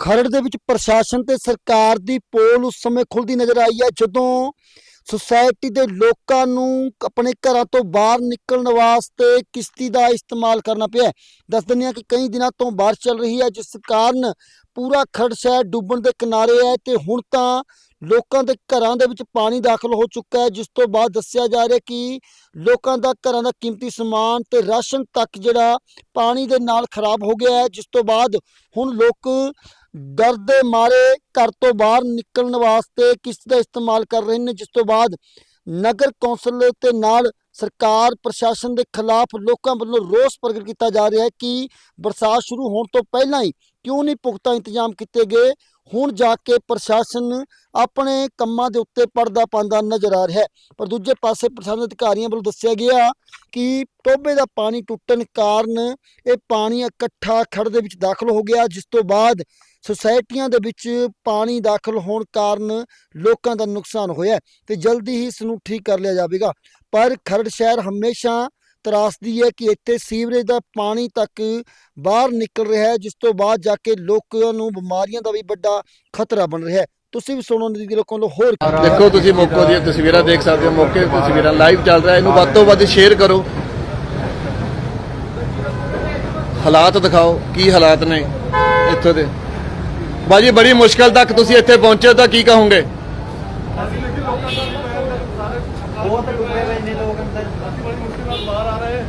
ਖਰੜ ਦੇ ਵਿੱਚ ਪ੍ਰਸ਼ਾਸਨ ਤੇ ਸਰਕਾਰ ਦੀ ਪੋਲ ਉਸ ਸਮੇਂ ਖੁੱਲਦੀ ਨਜ਼ਰ ਆਈ ਹੈ, ਜਦੋਂ ਸੁਸਾਇਟੀ ਦੇ ਲੋਕਾਂ ਨੂੰ ਆਪਣੇ ਘਰਾਂ ਤੋਂ ਬਾਹਰ ਨਿਕਲਣ ਵਾਸਤੇ ਕਿਸ਼ਤੀ ਦਾ ਇਸਤੇਮਾਲ ਕਰਨਾ ਪਿਆ ਦੱਸ ਦਿੰਦੇ ਹਾਂ ਕਿ ਕਈ ਦਿਨਾਂ ਤੋਂ ਬਾਰਿਸ਼ ਚੱਲ ਰਹੀ ਹੈ, ਜਿਸ ਕਾਰਨ ਪੂਰਾ ਖਰੜ ਸ਼ਹਿਰ ਡੁੱਬਣ ਦੇ ਕਿਨਾਰੇ ਹੈ ਤੇ ਹੁਣ ਤਾਂ ਲੋਕਾਂ ਦੇ ਘਰਾਂ ਦੇ ਵਿੱਚ ਪਾਣੀ ਦਾਖਲ ਹੋ ਚੁੱਕਾ ਹੈ, ਜਿਸ ਤੋਂ ਬਾਅਦ ਦੱਸਿਆ ਜਾ ਰਿਹਾ ਕਿ ਲੋਕਾਂ ਦਾ ਘਰਾਂ ਦਾ ਕੀਮਤੀ ਸਮਾਨ ਤੇ ਰਾਸ਼ਨ ਤੱਕ ਜਿਹੜਾ ਪਾਣੀ ਦੇ ਨਾਲ ਖਰਾਬ ਹੋ ਗਿਆ ਹੈ, ਜਿਸ ਤੋਂ ਬਾਅਦ ਹੁਣ ਲੋਕ ਡਰ ਦੇ ਮਾਰੇ ਘਰ ਤੋਂ ਬਾਹਰ ਨਿਕਲਣ ਵਾਸਤੇ ਕਿਸ਼ਤ ਦਾ ਇਸਤੇਮਾਲ ਕਰ ਰਹੇ ਨੇ, ਜਿਸ ਤੋਂ ਬਾਅਦ ਨਗਰ ਕੌਂਸਲ ਤੇ ਨਾਲ ਸਰਕਾਰ, ਪ੍ਰਸ਼ਾਸਨ ਦੇ ਖਿਲਾਫ ਲੋਕਾਂ ਵੱਲੋਂ ਰੋਸ ਪ੍ਰਗਟ ਕੀਤਾ ਜਾ ਰਿਹਾ ਹੈ ਕਿ ਬਰਸਾਤ ਸ਼ੁਰੂ ਹੋਣ ਤੋਂ ਪਹਿਲਾਂ ਹੀ ਕਿਉਂ ਨਹੀਂ ਪੁਖਤਾ ਇੰਤਜ਼ਾਮ ਕੀਤੇ ਗਏ? ਹੁਣ ਜਾ ਕੇ ਪ੍ਰਸ਼ਾਸਨ ਆਪਣੇ ਕੰਮਾਂ ਦੇ ਉੱਤੇ ਪਰਦਾ ਪਾਉਂਦਾ ਨਜ਼ਰ ਆ ਰਿਹਾ ਹੈ। ਪਰ ਦੂਜੇ ਪਾਸੇ ਪ੍ਰਸ਼ਾਸਨ ਅਧਿਕਾਰੀਆਂ ਵੱਲੋਂ ਦੱਸਿਆ ਗਿਆ ਕਿ ਟੋਬੇ ਦਾ ਪਾਣੀ ਟੁੱਟਣ ਕਾਰਨ ਇਹ ਪਾਣੀ ਇਕੱਠਾ ਖੜ ਦੇ ਵਿੱਚ ਦਾਖਲ ਹੋ ਗਿਆ, ਜਿਸ ਤੋਂ ਬਾਅਦ ਸੁਸਾਇਟੀਆਂ ਦੇ ਵਿੱਚ ਪਾਣੀ ਦਾਖਲ ਹੋਣ ਕਾਰਨ ਲੋਕਾਂ ਦਾ ਨੁਕਸਾਨ ਹੋਇਆ ਤੇ ਜਲਦੀ ਹੀ ਇਸ ਨੂੰ ਠੀਕ ਕਰ ਲਿਆ ਜਾਵੇਗਾ। ਪਰ ਖਰੜ ਸ਼ਹਿਰ ਹਮੇਸ਼ਾ ਤਰਾਸਦੀ ਹੈ ਕਿ ਇੱਥੇ ਸੀਵਰੇਜ ਦਾ ਪਾਣੀ ਤੱਕ ਬਾਹਰ ਨਿਕਲ ਰਿਹਾ ਹੈ ਜਿਸ ਤੋਂ ਬਾਅਦ ਜਾ ਕੇ ਲੋਕਾਂ ਨੂੰ ਬਿਮਾਰੀਆਂ ਦਾ ਵੀ ਵੱਡਾ ਖਤਰਾ ਬਣ ਰਿਹਾ ਹੈ। ਤੁਸੀਂ ਵੀ ਸੁਣੋ ਨਦੀ ਲੋਕਾਂ ਨੂੰ ਹੋਰ ਦੇਖੋ ਤੁਸੀਂ ਮੌਕੇ ਦੀਆਂ ਤਸਵੀਰਾਂ ਦੇਖ ਸਕਦੇ ਹੋ ਮੌਕੇ ਦੀਆਂ ਤਸਵੀਰਾਂ ਲਾਈਵ ਚੱਲ ਰਿਹਾ ਇਹਨੂੰ ਵੱਧ ਤੋਂ ਵੱਧ ਸ਼ੇਅਰ ਕਰੋ। ਹਾਲਾਤ ਦਿਖਾਓ ਕੀ ਹਾਲਾਤ ਨੇ ਇੱਥੋਂ ਦੇ? ਬਾਜੀ ਬੜੀ ਮੁਸ਼ਕਲ ਤੱਕ ਤੁਸੀਂ ਇੱਥੇ ਪਹੁੰਚੇ ਹੋ ਤਾਂ ਕੀ ਕਹੋਗੇ? ਬਹੁਤ ਡੁੱਬੇ ਹੋਏ ਨੇ ਲੋਕ ਅੰਦਰ। ਅਸੀਂ ਬੜੀ ਮੁਸ਼ਕਿਲ ਨਾਲ ਬਾਹਰ ਆ ਰਹੇ।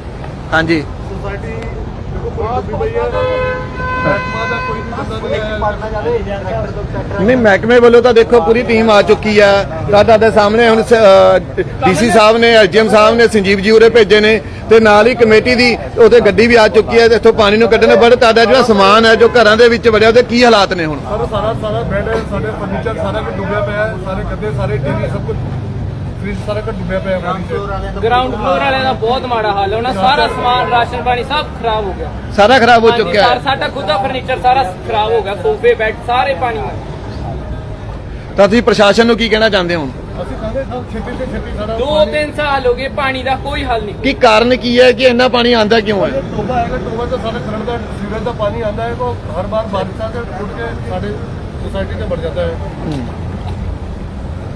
ਹਾਂਜੀ। ਸੋਸਾਇਟੀ ਦੇਖੋ ਬਹੁਤ ਡੁੱਬੀ ਪਈ ਹੈ। ਮਹਿਕਮਾ ਦਾ ਕੋਈ ਨਹੀਂ ਬੰਦਾ ਨਹੀਂ ਆਇਆ ਨਹੀਂ ਮਹਿਕਮੇ ਵੱਲੋਂ ਤਾਂ ਦੇਖੋ ਪੂਰੀ ਟੀਮ ਆ ਚੁੱਕੀ ਆ। ਤਾਂ ਤੁਹਾਡੇ ਸਾਹਮਣੇ ਹੁਣ ਡੀਸੀ ਸਾਹਿਬ ਨੇ ਐਸਡੀਐਮ ਸਾਹਿਬ ਨੇ ਸੰਜੀਵ ਜੀ ਉਰੇ ਭੇਜੇ ਨੇ ਤੇ ਨਾਲ ਹੀ ਕਮੇਟੀ ਦੀ ਉਹਦੇ ਗੱਡੀ ਵੀ ਆ ਚੁੱਕੀ ਹੈ ਤੇ ਇੱਥੋਂ ਪਾਣੀ ਨੂੰ ਕੱਢਣ। ਬੜ ਤੁਹਾਡਾ ਜਿਹੜਾ ਸਮਾਨ ਹੈ ਜੋ ਘਰਾਂ ਦੇ ਵਿੱਚ ਵੜਿਆ ਉਹਦੇ ਕੀ ਹਾਲਾਤ ਨੇ ਹੁਣ? ਸਰ ਸਾਰਾ ਸਾਰਾ ਬੈੱਡ ਸਾਡੇ ਫਰਨੀਚਰ ਸਾਰਾ ਕੁਝ ਡੁੱਬਿਆ ਪਿਆ ਹੈ ਸਾਰੇ ਗੱਦੇ ਸਾਰੇ ਟੀਵੀ ਸਭ ਕੁਝ। ਫ੍ਰਿਜ ਸਾਰਾ ਕੁਝ ਡੁੱਬਿਆ ਪਿਆ ਹੈ ਪਾਣੀ 'ਚ ਗਰਾਊਂਡ ਫਲੋਰ ਵਾਲਿਆਂ ਦਾ ਬਹੁਤ ਮਾੜਾ ਹਾਲ ਹੈ। ਉਹਨਾਂ ਸਾਰਾ ਸਮਾਨ ਰਾਸ਼ਨ ਪਾਣੀ ਸਭ ਖਰਾਬ ਹੋ ਗਿਆ। ਸਾਰਾ ਖਰਾਬ ਹੋ ਚੁੱਕਿਆ ਹੈ। ਸਾਡਾ ਖੁਦ ਦਾ ਫਰਨੀਚਰ ਸਾਰਾ ਖਰਾਬ ਹੋ ਗਿਆ। ਸੋਫੇ ਬੈੱਡ ਸਾਰੇ ਪਾਣੀ ਵਿੱਚ ਤਾਂ ਤੁਸੀਂ ਪ੍ਰਸ਼ਾਸਨ ਨੂੰ ਕੀ ਕਹਿਣਾ ਚਾਹੁੰਦੇ ਹੋ? ਅਸੀਂ ਕਹਿੰਦੇ ਸਰ ਛੇਤੀ ਤੋਂ ਛੇਤੀ ਸਾਡਾ ਦੋ ਤਿੰਨ ਸਾਲ ਹੋ ਗਏ ਪਾਣੀ ਦਾ ਕੋਈ ਹੱਲ ਨਹੀਂ। ਕੀ ਕਾਰਨ ਕੀ ਹੈ ਕਿ ਇੰਨਾ ਪਾਣੀ ਆਂਦਾ ਕਿਉਂ ਹੈ? ਟੋਬਾ ਹੈਗਾ ਟੋਬਾ ਤੋਂ ਸਾਡੇ ਖਰੜ ਦਾ ਸੀਵਰੇਜ ਦਾ ਪਾਣੀ ਆਉਂਦਾ ਹੈ ਉਹ ਹਰ ਵਾਰ ਬਾਰਿਸ਼ਾਂ ਦੇ ਟੁੱਟ ਕੇ ਸਾਡੇ ਸੋਸਾਇਟੀ ਤੇ ਵੜ ਜਾਂਦਾ ਹੈ। ਹਵਾ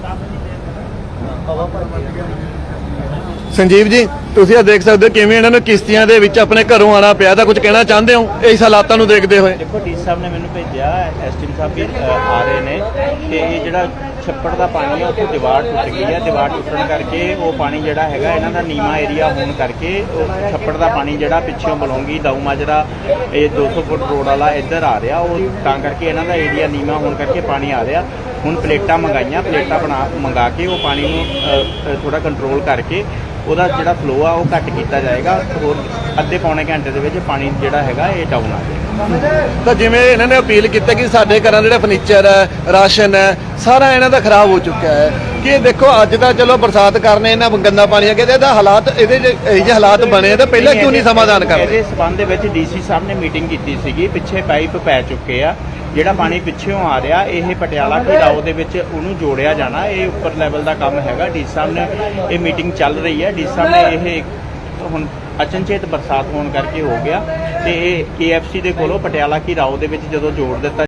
ਪਰ ਮੱਚ ਗਿਆ ਸੰਜੀਵ ਜੀ ਤੁਸੀਂ ਇਹ ਦੇਖ ਸਕਦੇ ਹੋ ਕਿਵੇਂ ਇਹਨਾਂ ਨੂੰ ਕਿਸ਼ਤੀਆਂ ਦੇ ਵਿੱਚ ਆਪਣੇ ਘਰੋਂ ਆਣਾ ਪਿਆ ਤਾਂ ਕੁਝ ਕਹਿਣਾ ਚਾਹੁੰਦੇ ਹੋ? ਇਸ ਹਾਲਾਤਾਂ ਨੂੰ ਦੇਖਦੇ ਹੋਏ। ਦੇਖੋ, ਡੀ ਸਾਹਿਬ ਨੇ ਮੈਨੂੰ ਭੇਜਿਆ ਐਸਟੀਮ ਸਾਹਿਬ ਵੀ ਆ ਰਹੇ ਨੇ ਤੇ ਇਹ ਜਿਹੜਾ ਛੱਪੜ ਦਾ ਪਾਣੀ ਹੈ ਉੱਥੇ ਦੀਵਾਰ ਟੁੱਟ ਗਈ ਹੈ ਦੀਵਾਰ ਟੁੱਟਣ ਕਰਕੇ ਉਹ ਪਾਣੀ ਜਿਹੜਾ ਹੈਗਾ, ਇਹਨਾਂ ਦਾ ਨੀਮਾ ਏਰੀਆ ਹੋਣ ਕਰਕੇ ਉਹ ਛੱਪੜ ਦਾ ਪਾਣੀ ਜਿਹੜਾ ਪਿੱਛੋਂ ਬਲੌਂਗੀ ਦਾਊ ਮਾਜਰਾ ਇਹ 200 ਫੁੱਟ ਰੋਡ ਵਾਲਾ ਇੱਧਰ ਆ ਰਿਹਾ, ਉਹ ਤਾਂ ਕਰਕੇ ਇਹਨਾਂ ਦਾ ਏਰੀਆ ਨੀਮਾ ਹੋਣ ਕਰਕੇ ਪਾਣੀ ਆ ਰਿਹਾ। ਹੁਣ ਪਲੇਟਾਂ ਮੰਗਾਈਆਂ, ਪਲੇਟਾਂ ਬਣਾ, ਮੰਗਾ ਕੇ ਉਹ ਪਾਣੀ ਨੂੰ ਥੋੜਾ ਕੰਟਰੋਲ ਕਰਕੇ ਉਹਦਾ ਜਿਹੜਾ ਫਲੋ ਆ ਉਹ ਘੱਟ ਕੀਤਾ ਜਾਏਗਾ। ਹੋਰ ਅੱਧੇ ਪੌਣੇ ਘੰਟੇ ਦੇ ਵਿੱਚ ਪਾਣੀ ਜਿਹੜਾ ਹੈਗਾ ਇਹ ਡਾਊਨ ਆ ਜਾਏਗਾ। ਤਾਂ ਜਿਵੇਂ ਇਹਨਾਂ ਨੇ ਅਪੀਲ ਕੀਤਾ ਕਿ ਸਾਡੇ ਘਰਾਂ ਦਾ ਜਿਹੜਾ ਫਰਨੀਚਰ ਹੈ ਰਾਸ਼ਨ ਹੈ ਸਾਰਾ ਇਹਨਾਂ ਦਾ ਖਰਾਬ ਹੋ ਚੁੱਕਿਆ ਹੈ। ਕਿ ਇਹ ਦੇਖੋ ਅੱਜ ਤਾਂ ਚਲੋ ਬਰਸਾਤ ਕਰਨੇ ਇਹਨਾਂ ਗੰਦਾ ਪਾਣੀ ਆ ਗਿਆ ਤੇ ਇਹਦਾ ਹਾਲਾਤ ਇਹਦੇ ਜਿਹੇ ਹਾਲਾਤ ਬਣੇ ਤਾਂ ਪਹਿਲਾਂ ਕਿਉਂ ਨਹੀਂ ਸਮਾਧਾਨ ਕਰਦੇ? ਇਹਦੇ ਸਬੰਧ ਦੇ ਵਿੱਚ ਡੀਸੀ ਸਾਹਿਬ ਨੇ ਮੀਟਿੰਗ ਕੀਤੀ ਸੀਗੀ ਪਿੱਛੇ ਪਾਈਪ ਪੈ ਚੁੱਕੇ ਆ ਜਿਹੜਾ ਪਾਣੀ ਪਿੱਛੇੋਂ ਆ ਰਿਹਾ ਇਹ ਪਟਿਆਲਾ ਘਿਰਾਓ ਦੇ ਵਿੱਚ ਉਹਨੂੰ ਜੋੜਿਆ ਜਾਣਾ ਇਹ ਉੱਪਰ ਲੈਵਲ ਦਾ ਕੰਮ ਹੈਗਾ। ਡੀ ਸਾਹਿਬ ਨੇ ਇਹ ਮੀਟਿੰਗ ਚੱਲ ਰਹੀ ਹੈ। ਡੀ ਸਾਹਿਬ ਨੇ ਇਹ ਹੁਣ ਅਚਨਚੇਤ ਬਰਸਾਤ ਹੋਣ ਕਰਕੇ ਹੋ ਗਿਆ। ਤੇ ਇਹ KFC ਦੇ ਕੋਲੋਂ ਪਟਿਆਲਾ ਘਿਰਾਓ ਦੇ ਵਿੱਚ ਜਦੋਂ ਜੋੜ ਦਿੱਤਾ